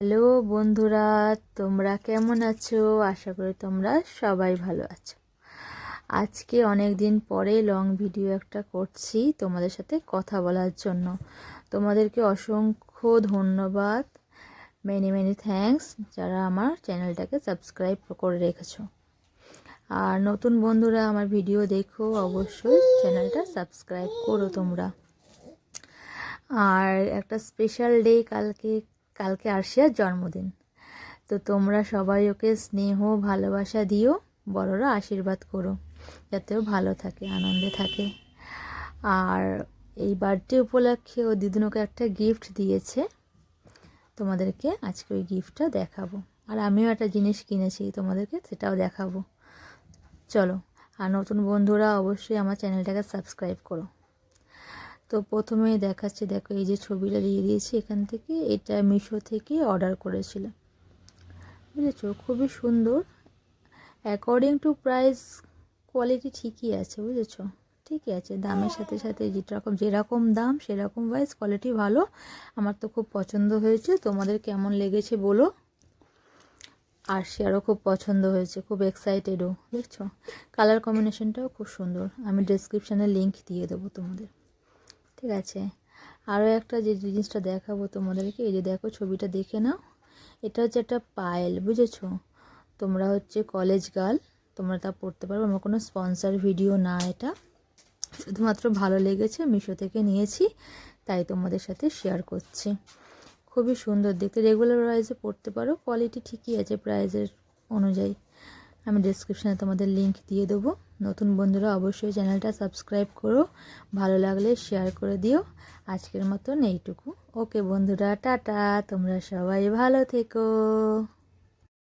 Hello বন্ধুরা, তোমরা কেমন আছো? আশা করি তোমরা সবাই ভালো আছো। আজকে অনেক দিন পরে লং ভিডিও একটা করছি তোমাদের সাথে কথা বলার জন্য। তোমাদেরকে অসংখ্য ধন্যবাদ। মেনি মেনি থ্যাঙ্কস যারা আমার চ্যানেলটাকে সাবস্ক্রাইব করে রেখেছো। আর নতুন বন্ধুরা, আমার ভিডিও দেখো, অবশ্যই চ্যানেলটা সাবস্ক্রাইব করো তোমরা। আর একটা স্পেশাল ডে কালকে কালকে আরশিয়ার জন্মদিন। তো তোমরা সবাই ওকে স্নেহ, ভালোবাসা দিও, বড়রা আশীর্বাদ করো, যাতে ও ভালো থাকে, আনন্দে থাকে। আর এই বার্থডে উপলক্ষে ও দিদিন ওকে একটা গিফট দিয়েছে। তোমাদেরকে আজকে ওই গিফটটা দেখাবো। আর আমিও একটা জিনিস কিনেছি, তোমাদেরকে সেটাও দেখাবো। চলো, আর নতুন বন্ধুরা অবশ্যই আমার চ্যানেলটাকে সাবস্ক্রাইব করো। তো প্রথমে দেখাচ্ছে, দেখো এই যে ছবিটা দিয়ে দিয়েছি এখান থেকে। এটা মিশো থেকে অর্ডার করেছিলাম। বুঝেছ? খুবই সুন্দর। অ্যাকর্ডিং টু প্রাইস কোয়ালিটি ঠিকই আছে, বুঝেছ? ঠিকই আছে। দামের সাথে সাথে যেরকম যেরকম দাম, সেরকম ওয়াইজ কোয়ালিটি ভালো। আমার তো খুব পছন্দ হয়েছে। তোমাদের কেমন লেগেছে বলো? আর সে আরও খুব পছন্দ হয়েছে, খুব এক্সাইটেডও দেখছ? কালার কম্বিনেশনটাও খুব সুন্দর। আমি ডেসক্রিপশানে লিঙ্ক দিয়ে দেবো তোমাদের। ঠিক আছে। আরও একটা যে জিনিসটা দেখাবো তোমাদেরকে, এই যে দেখো ছবিটা দেখে নাও। এটা হচ্ছে একটা পায়েল, বুঝেছ? তোমরা হচ্ছে কলেজ গার্ল তোমরা তা পড়তে পারো আমার কোনো স্পন্সার ভিডিও না এটা। শুধুমাত্র ভালো লেগেছে, মিশো থেকে নিয়েছি, তাই তোমাদের সাথে শেয়ার করছি। খুবই সুন্দর, দেখতে রেগুলার প্রাইসে পড়তে পারো কোয়ালিটি ঠিকই আছে প্রাইজের অনুযায়ী। আমি ডিসক্রিপশানে তোমাদের লিঙ্ক দিয়ে দেবো। নতুন বন্ধুরা অবশ্যই চ্যানেলটা সাবস্ক্রাইব করো, ভালো লাগলে শেয়ার করে দিও। আজকের মতন এইটুকু। ওকে বন্ধুরা, টাটা। তোমরা সবাই ভালো থেকো।